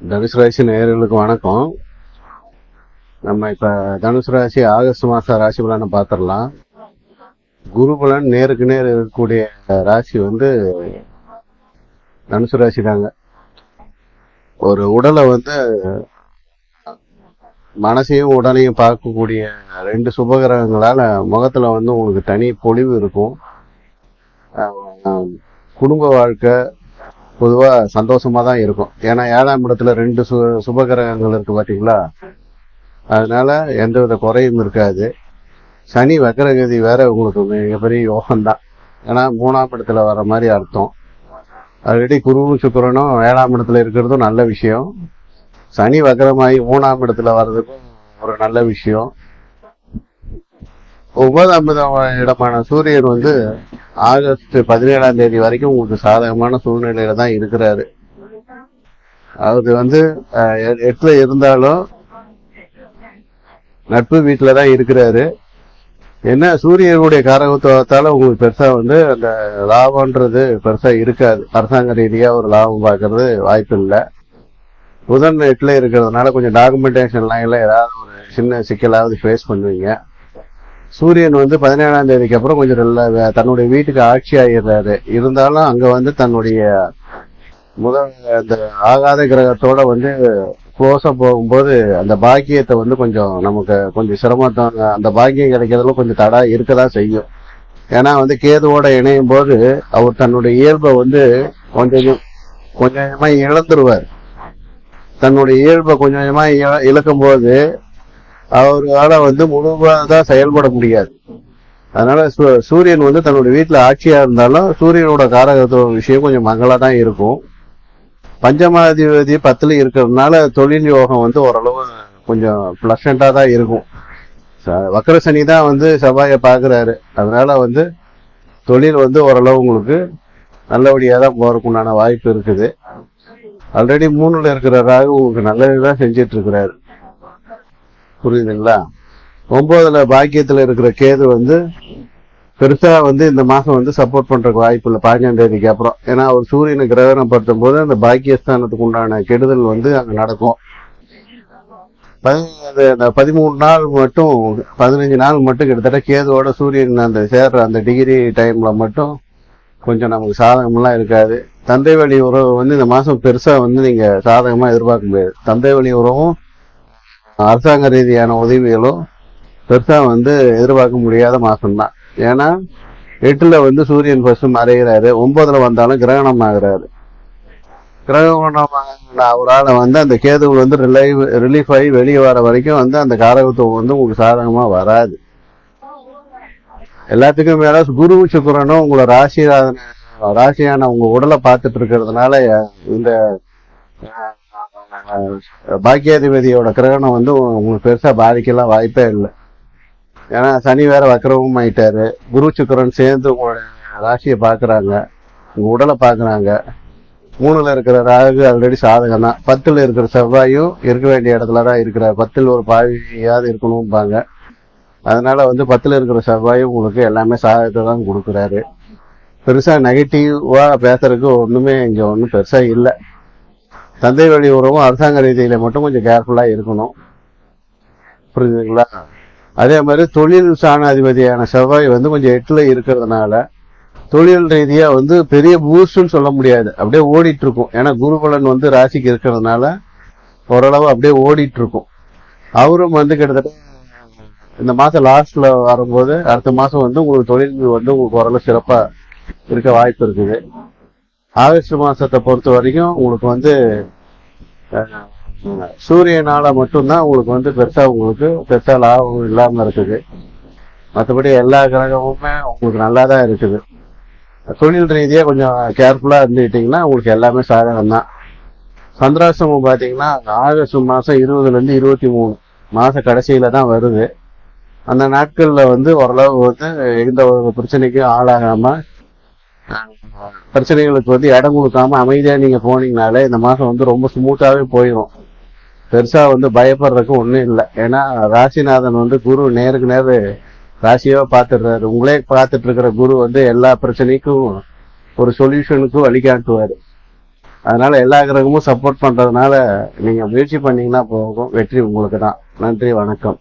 தனுசு ராசி நேயர்களுக்கு வணக்கம். நம்ம இப்ப தனுசு ராசி ஆகஸ்ட் மாச ராசி பலனை பார்த்துடலாம் குரு பலன் நேருக்கு நேர் இருக்கக்கூடிய ராசி வந்து தனுசு ராசி தாங்க ஒரு உடலை வந்து மனசையும் உடலையும் பார்க்கக்கூடிய ரெண்டு சுபகிரகங்களால முகத்துல வந்து உங்களுக்கு தனி பொலிவு இருக்கும். குடும்ப வாழ்க்கை பொதுவாக சந்தோஷமாக தான் இருக்கும். ஏன்னா ஏழாம் இடத்துல ரெண்டு சு சுபகிரகங்கள் இருக்குது பார்த்தீங்களா அதனால் எந்தவித குறையும் இருக்காது. சனி வக்கரகதி வேற உங்களுக்கு மிகப்பெரிய யோகம் தான் ஏன்னா மூணாம் இடத்துல வர மாதிரி அர்த்தம். ஆல்ரெடி குருவும் சுக்கிரனும் ஏழாம் இடத்துல இருக்கிறதும் நல்ல விஷயம். சனி வக்கரமாகி மூணாம் இடத்துல வர்றதுக்கும் ஒரு நல்ல விஷயம். ஒன்பதாம் இடமான சூரியன் வந்து ஆகஸ்ட் பதினேழாம் தேதி வரைக்கும் உங்களுக்கு சாதகமான சூழ்நிலையில தான் இருக்கிறாரு. அது வந்து எட்டுல இருந்தாலும் நட்பு வீட்டில் தான் இருக்கிறாரு. என்ன சூரியனுடைய காரகத்துவத்தால உங்களுக்கு பெருசா வந்து அந்த லாபம்ன்றது பெருசா இருக்காது. அரசாங்க ரீதியா ஒரு லாபம் பார்க்கறது வாய்ப்பு இல்லை. புதன் எட்டுல இருக்கிறதுனால கொஞ்சம் டாக்குமெண்டேஷன் இல்லை ஏதாவது ஒரு சின்ன சிக்கலாவது ஃபேஸ் பண்ணுவீங்க. சூரியன் வந்து பதினேழாம் தேதிக்கு அப்புறம் கொஞ்சம் நல்ல தன்னுடைய வீட்டுக்கு ஆட்சி ஆகிடுறாரு இருந்தாலும் அங்க வந்து தன்னுடைய முதல் அந்த ஆகாத கிரகத்தோட வந்து க்ளோஸா போகும்போது அந்த பாக்கியத்தை வந்து கொஞ்சம் நமக்கு கொஞ்சம் சிரமத்தான் அந்த பாக்கியம் கிடைக்கிறதுல கொஞ்சம் தடா இருக்கதான் செய்யும். ஏன்னா வந்து கேதுவோட இணையும் போது அவர் தன்னுடைய இயல்பை வந்து கொஞ்சம் கொஞ்சமா இழந்துருவார். தன்னுடைய இயல்பை கொஞ்சமா இழ- இழக்கும் போது அவரால் வந்து முழுவதாக செயல்பட முடியாது. அதனால சூ- சூரியன் வந்து தன்னுடைய வீட்டில் ஆட்சியா இருந்தாலும் சூரியனோட காரகத்துவ விஷயம் கொஞ்சம் மங்களா தான் இருக்கும். பஞ்சமாதிபதி பத்துல இருக்கிறதுனால தொழில் யோகம் வந்து ஓரளவு கொஞ்சம் பிளசண்டா தான் இருக்கும். வக்கர சனி தான் வந்து செவ்வாயை பார்க்குறாரு அதனால வந்து தொழில் வந்து ஓரளவு உங்களுக்கு நல்லபடியாக தான் போறதுக்குண்டான வாய்ப்பு இருக்குது. ஆல்ரெடி மூணுல இருக்கிற ராகு உங்களுக்கு நல்லதுதான் செஞ்சிட்டு இருக்கிறாரு. புரியுதுங்களா? ஒன்பதுல பாக்கியத்துல இருக்கிற கேது வந்து பெருசா வந்து இந்த மாசம் வந்து சப்போர்ட் பண்றதுக்கு வாய்ப்பு இல்லை பதினஞ்சாம் தேதிக்கு அப்புறம். ஏன்னா அவர் சூரியனை கிரகணம் படுத்தும் போது அந்த பாக்கியஸ்தானத்துக்கு உண்டான கெடுதல் வந்து அங்க நடக்கும். அந்த பதிமூணு நாள் மட்டும் பதினஞ்சு நாள் மட்டும் கிட்டத்தட்ட கேதுவோட சூரியன் அந்த சேர்ற அந்த டிகிரி டைம்ல மட்டும் கொஞ்சம் நமக்கு சாதகம்லாம் இருக்காது. தந்தை வழி உறவு வந்து இந்த மாசம் பெருசா வந்து நீங்க சாதகமா எதிர்பார்க்க முடியாது. தந்தை வழி உறவும் அரசாங்க ரீதியான உதவிகளும் பெருசா வந்து எதிர்பார்க்க முடியாத மாதம்தான் ஏன்னா எட்டுல வந்து சூரியன் ஃபர்ஸ்ட் மறைகிறாரு ஒன்பதுல வந்தாலும் கிரகணம் ஆகுறாரு. கிரகணம் ஆகின அவரால் வந்து அந்த கேதுவில் வந்து ரிலைவ் ரிலீஃப் ஆகி வெளியே வர வரைக்கும் வந்து அந்த காரகத்துவம் வந்து உங்களுக்கு சாதகமாக வராது. எல்லாத்துக்கும் மேலே குரு சுக்கரனும் உங்களை ராசி ராசியான உங்கள் உடலை பார்த்துட்டு இருக்கிறதுனால இந்த பாக்கியாதிபதியோட கிரகணம் வந்து உங்களுக்கு பெருசா பாதிக்கலாம் வாய்ப்பே இல்லை. ஏன்னா சனி வேற வக்கரமும் ஆயிட்டாரு. குரு சுக்கரன் சேர்ந்து உங்களோட ராசியை பாக்குறாங்க உங்க உடலை பாக்குறாங்க மூணுல இருக்கிற ராகு ஆல்ரெடி சாதகம் தான். பத்துல இருக்கிற செவ்வாயும் இருக்க வேண்டிய இடத்துல தான் இருக்கிறார். பத்தில் ஒரு பாவியாவது இருக்கணும்பாங்க. அதனால வந்து பத்துல இருக்கிற செவ்வாயும் உங்களுக்கு எல்லாமே சாதகத்தை தான் கொடுக்குறாரு. பெருசா நெகட்டிவா பேசுறதுக்கு ஒண்ணுமே இங்க ஒண்ணும் பெருசா இல்லை. தந்தை வழி உறவும் அரசாங்க ரீதியில் மட்டும் கொஞ்சம் கேர்ஃபுல்லாக இருக்கணும். புரியுதுங்களா அதே மாதிரி தொழில் சாணாதிபதியான செவ்வாய் வந்து கொஞ்சம் எட்டில் இருக்கிறதுனால தொழில் ரீதியாக வந்து பெரிய பூஸ்ட்னு சொல்ல முடியாது. அப்படியே ஓடிட்டு இருக்கும் ஏன்னா குருபலன் வந்து ராசிக்கு இருக்கிறதுனால ஓரளவு அப்படியே ஓடிட்டு இருக்கும் அவரும் வந்து கிட்டத்தட்ட இந்த மாதம் லாஸ்ட்ல வரும்போது அடுத்த மாதம் வந்து உங்களுக்கு தொழில் வந்து உங்களுக்கு ஓரளவு சிறப்பாக இருக்க வாய்ப்பு இருக்குது. ஆகஸ்ட் மாசத்தை பொறுத்த வரைக்கும் உங்களுக்கு வந்து சூரியனால மட்டும்தான் உங்களுக்கு வந்து பெருசா உங்களுக்கு பெருசா லாபம் இல்லாம இருக்குது. மற்றபடி எல்லா கிரகமுமே உங்களுக்கு நல்லா தான் இருக்குது. தொழில் ரீதியாக கொஞ்சம் கேர்ஃபுல்லா இருந்துக்கிட்டீங்கன்னா உங்களுக்கு எல்லாமே சாதகம் தான் சந்திராசிரமம் பார்த்தீங்கன்னா ஆகஸ்ட் மாசம் இருபதுல இருந்து இருபத்தி மூணு மாத கடைசியில தான் வருது. அந்த நாட்கள்ல வந்து ஓரளவு வந்து எந்த ஒரு பிரச்சனைக்கும் ஆளாகாம பிரச்சனைகளுக்கு வந்து இடம் கொடுக்காம அமைதியா நீங்க போனீங்கனாலே இந்த மாசம் வந்து ரொம்ப ஸ்மூத்தாவே போயிடும் பெருசா வந்து பயப்படுறதுக்கு ஒண்ணும் இல்லை. ஏன்னா ராசிநாதன் வந்து குரு நேருக்கு நேரு ராசியோ பார்த்துடுறாரு. உங்களே பார்த்துட்டு இருக்கிற குரு வந்து எல்லா பிரச்சனைக்கும் ஒரு சொல்யூஷனுக்கும் வழிகாட்டுவாரு. அதனால எல்லா கிரகமும் சப்போர்ட் பண்றதுனால நீங்க முயற்சி பண்ணீங்கன்னா போகும். வெற்றி உங்களுக்கு தான் நன்றி வணக்கம்.